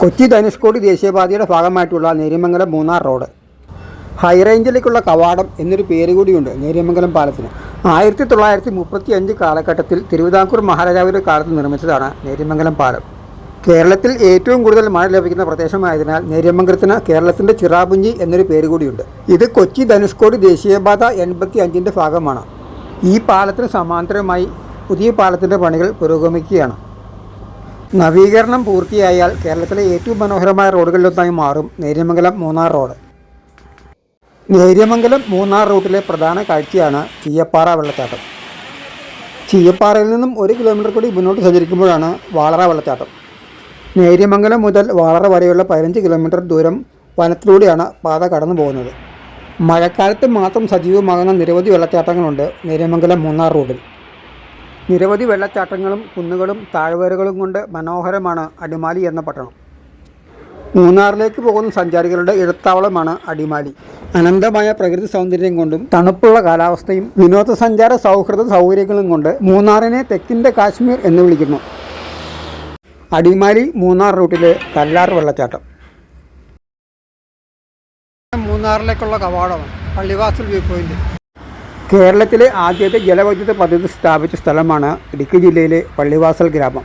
കൊച്ചി ധനുഷ്കോടി ദേശീയപാതയുടെ ഭാഗമായിട്ടുള്ള നേര്യമംഗലം മൂന്നാർ റോഡ്. ഹൈറേഞ്ചിലേക്കുള്ള കവാടം എന്നൊരു പേര് കൂടിയുണ്ട് നേര്യമംഗലം പാലത്തിന്. ആയിരത്തി തൊള്ളായിരത്തി മുപ്പത്തി അഞ്ച് കാലഘട്ടത്തിൽ തിരുവിതാംകൂർ മഹാരാജാവിന്റെ കാലത്ത് നിർമ്മിച്ചതാണ് നേര്യമംഗലം പാലം. കേരളത്തിൽ ഏറ്റവും കൂടുതൽ മഴ ലഭിക്കുന്ന പ്രദേശമായതിനാൽ നേര്യമംഗലത്തിന് കേരളത്തിന്റെ ചിറാപുഞ്ചി എന്നൊരു പേര് കൂടിയുണ്ട്. ഇത് കൊച്ചി ധനുഷ്കോടി ദേശീയപാത എൺപത്തി അഞ്ചിന്റെ ഭാഗമാണ്. ഈ പാലത്തിന് സമാന്തരമായി പുതിയ പാലത്തിന്റെ പണികൾ പുരോഗമിക്കുകയാണ്. നവീകരണം പൂർത്തിയായാൽ കേരളത്തിലെ ഏറ്റവും മനോഹരമായ റോഡുകളിലൊന്നായി മാറും നേര്യമംഗലം മൂന്നാർ റോഡ്. നേര്യമംഗലം മൂന്നാർ റൂട്ടിലെ പ്രധാന കാഴ്ചയാണ് ചീയപ്പാറ വെള്ളച്ചാട്ടം. ചീയപ്പാറയിൽ നിന്നും ഒരു കിലോമീറ്റർ കൂടി മുന്നോട്ട് സഞ്ചരിക്കുമ്പോഴാണ് വാളറ വെള്ളച്ചാട്ടം. നേര്യമംഗലം മുതൽ വാളറ വരെയുള്ള പതിനഞ്ച് കിലോമീറ്റർ ദൂരം വനത്തിലൂടെയാണ് പാത കടന്നു പോകുന്നത്. മഴക്കാലത്ത് മാത്രം സജീവമാകുന്ന നിരവധി വെള്ളച്ചാട്ടങ്ങളുണ്ട് നേര്യമംഗലം മൂന്നാർ റൂട്ടിൽ. നിരവധി വെള്ളച്ചാട്ടങ്ങളും കുന്നുകളും താഴ്വരകളും കൊണ്ട് മനോഹരമാണ് അടിമാലി എന്ന പട്ടണം. മൂന്നാറിലേക്ക് പോകുന്ന സഞ്ചാരികളുടെ ഇടത്താവളമാണ് അടിമാലി. അനന്തമായ പ്രകൃതി സൗന്ദര്യം കൊണ്ടും തണുപ്പുള്ള കാലാവസ്ഥയും വിനോദസഞ്ചാര സൗഹൃദ സൗകര്യങ്ങളും കൊണ്ട് മൂന്നാറിനെ തെക്കിന്റെ കാശ്മീർ എന്ന് വിളിക്കുന്നു. അടിമാലി മൂന്നാർ റൂട്ടിലെ കല്ലാർ വെള്ളച്ചാട്ടം. മൂന്നാറിലേക്കുള്ള കവാടമാണ് പള്ളിവാസൽ വ്യൂ പോയിന്റ്. കേരളത്തിലെ ആദ്യത്തെ ജലവൈദ്യുത പദ്ധതി സ്ഥാപിച്ച സ്ഥലമാണ് ഇടുക്കി ജില്ലയിലെ പള്ളിവാസൽ ഗ്രാമം.